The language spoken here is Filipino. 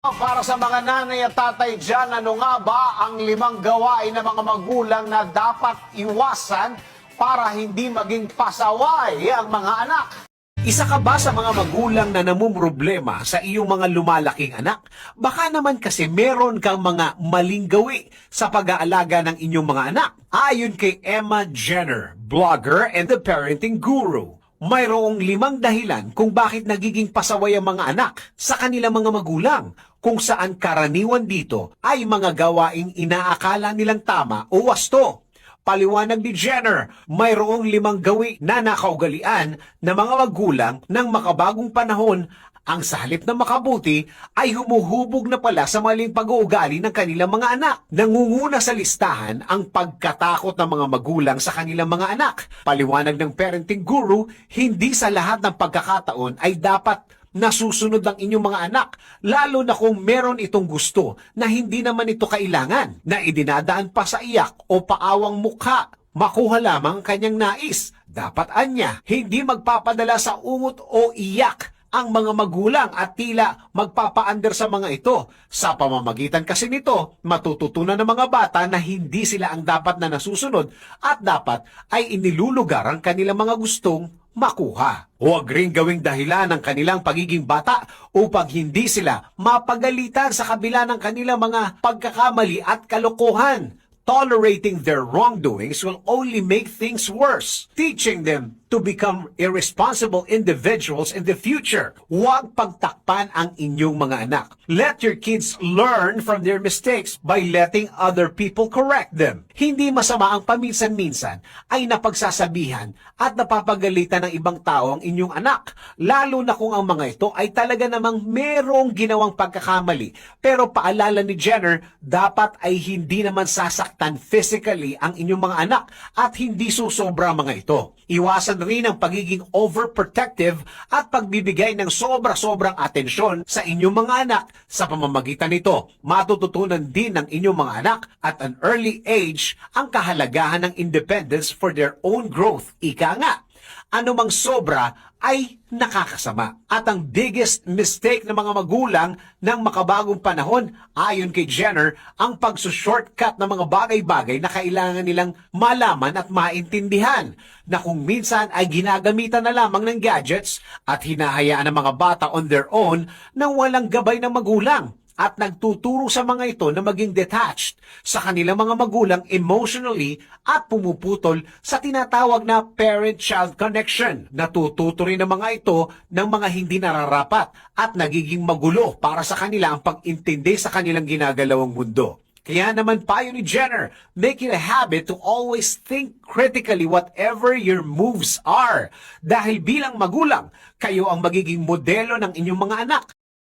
Para sa mga nanay at tatay dyan, ano nga ba ang limang gawain ng mga magulang na dapat iwasan para hindi maging pasaway ang mga anak? Isa ka ba sa mga magulang na namumroblema sa iyong mga lumalaking anak? Baka naman kasi meron kang mga maling gawi sa pag-aalaga ng inyong mga anak. Ayon kay Emma Jenner, blogger and the parenting guru, mayroong limang dahilan kung bakit nagiging pasaway ang mga anak sa kanilang mga magulang, kung saan karaniwan dito ay mga gawaing inaakala nilang tama o wasto. Paliwanag ni Jenner, mayroong limang gawi na nakaugalian ng mga magulang ng makabagong panahon ang sa na makabuti ay humuhubog na pala sa maling pag-uugali ng kanilang mga anak. Nangunguna sa listahan ang pagkatakot ng mga magulang sa kanilang mga anak. Paliwanag ng parenting guru, hindi sa lahat ng pagkakataon ay dapat nasusunod ang inyong mga anak, lalo na kung meron itong gusto na hindi naman ito kailangan, na idinadaan pa sa iyak o paawang mukha. Makuha lamang ang kanyang nais. Dapat anya, hindi magpapadala sa ungot o iyak ang mga magulang at tila magpapaander sa mga ito. Sa pamamagitan kasi nito, matututunan ng mga bata na hindi sila ang dapat na nasusunod at dapat ay inilulugar ang kanilang mga gustong makuha. Huwag ring gawing dahilan ng kanilang pagiging bata upang hindi sila mapagalitan sa kabila ng kanilang mga pagkakamali at kalokohan. Tolerating their wrongdoings will only make things worse, teaching them to become irresponsible individuals in the future. Huwag pagtakpan ang inyong mga anak. Let your kids learn from their mistakes by letting other people correct them. Hindi masama ang paminsan-minsan ay napagsasabihan at napapagalitan ng ibang tao ang inyong anak, lalo na kung ang mga ito ay talaga namang merong ginawang pagkakamali. Pero paalala ni Jenner, dapat ay hindi naman sasaktan physically ang inyong mga anak at hindi susobra mga ito. Iwasan rin ang pagiging overprotective at pagbibigay ng sobra-sobrang atensyon sa inyong mga anak. Sa pamamagitan nito, matututunan din ng inyong mga anak at an early age ang kahalagahan ng independence for their own growth. Ika nga, anumang sobra ay nakakasama. At ang biggest mistake ng mga magulang ng makabagong panahon, ayon kay Jenner, ang pagsushortcut ng mga bagay-bagay na kailangan nilang malaman at maintindihan na kung minsan ay ginagamitan na lamang ng gadgets at hinahayaan ng mga bata on their own nang walang gabay ng magulang at nagtuturo sa mga ito na maging detached sa kanilang mga magulang emotionally at pumuputol sa tinatawag na parent-child connection. Natututo rin ng mga ito ng mga hindi nararapat at nagiging magulo para sa kanila ang pag-intindi sa kanilang ginagalawang mundo. Kaya naman payo ni Jenner, make it a habit to always think critically whatever your moves are. Dahil bilang magulang, kayo ang magiging modelo ng inyong mga anak